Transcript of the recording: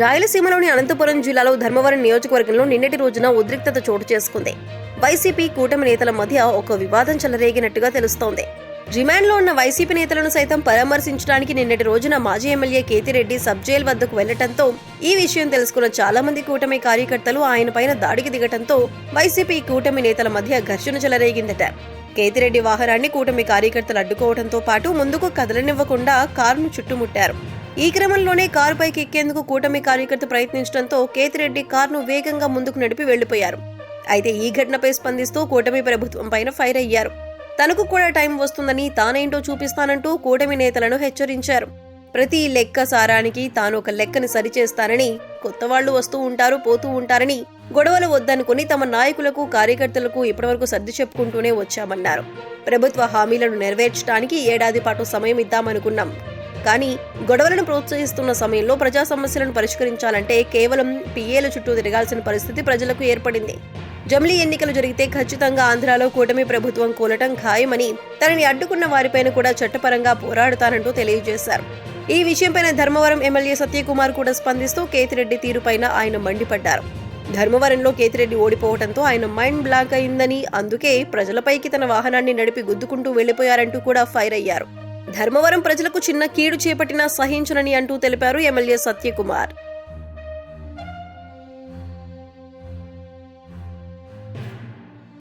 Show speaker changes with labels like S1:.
S1: రాయలసీమలోని అనంతపురం జిల్లాలో ధర్మవరం నియోజకవర్గంలో నిన్నటి రోజున ఉద్రిక్తత చోటు చేసుకుంది. వైసీపీ కూటమి నేతల మధ్య ఒక వివాదం చెలరేగినట్టుగా తెలుస్తోంది. రిమాండ్లో ఉన్న వైసీపీ నేతలను సైతం పరామర్శించడానికి నిన్నటి రోజున మాజీ ఎమ్మెల్యే కేతిరెడ్డి సబ్ జైల్ వద్దకు వెళ్ళటంతో ఈ విషయం తెలుసుకున్న చాలా మంది కూటమి కార్యకర్తలు ఆయన పైన దాడికి దిగటంతో వైసీపీ కూటమి నేతల మధ్య ఘర్షణ చెలరేగిందట. కేతిరెడ్డి వాహనాన్ని కూటమి కార్యకర్తలు అడ్డుకోవడంతో పాటు ముందుకు కదలనివ్వకుండా కారును చుట్టుముట్టారు. ఈ క్రమంలోనే కారుపైకి ఎక్కేందుకు కూటమి కార్యకర్త ప్రయత్నించడంతో కేతిరెడ్డి కారును వేగంగా ముందుకు నడిపి వెళ్ళిపోయారు అయితే ఈ ఘటనపై స్పందిస్తూ కూటమి ప్రభుత్వం పైన ఫైర్ అయ్యారు. తనకు కూడా టైం వస్తుందని తానేంటో చూపిస్తానంటూ కూటమి నేతలను హెచ్చరించారు. ప్రతి లెక్క సారానికి తాను ఒక లెక్కని సరిచేస్తానని కొత్త వాళ్ళు వస్తూ ఉంటారు పోతూ ఉంటారని గొడవలు వద్దనుకుని తమ నాయకులకు కార్యకర్తలకు ఇప్పటివరకు సర్ది చెప్పుకుంటూనే వచ్చామన్నారు. ప్రభుత్వ హామీలను నెరవేర్చడానికి ఏడాది పాటు సమయం ఇద్దామనుకున్నాం. కానీ గొడవలను ప్రోత్సహిస్తున్న సమయంలో ప్రజా సమస్యలను పరిష్కరించాలంటే కేవలం పిఏల చుట్టూ తిరగాల్సిన పరిస్థితి ప్రజలకు ఏర్పడింది. జమిలీ ఎన్నికలు జరిగితే ఖచ్చితంగా ఆంధ్రాలో కూటమి ప్రభుత్వం కూలటం ఖాయమని తనని అడ్డుకున్న వారిపైన కూడా చట్టపరంగా పోరాడుతానంటూ తెలియజేశారు. ఈ విషయంపైన ధర్మవరం ఎమ్మెల్యే సత్యకుమార్ కూడా స్పందిస్తూ కేతిరెడ్డి తీరుపైన ఆయన మండిపడ్డారు. ధర్మవరంలో కేతిరెడ్డి ఓడిపోవడంతో ఆయన మైండ్ బ్లాక్ అయిందని అందుకే ప్రజలపైకి తన వాహనాన్ని నడిపి గుద్దుకుంటూ వెళ్ళిపోయారంటూ కూడా ఫైర్ అయ్యారు. ధర్మవరం ప్రజలకు చిన్న కీడు చేపట్టినా సహించనని అంటూ తెలిపారు ఎమ్మెల్యే సత్యకుమార్.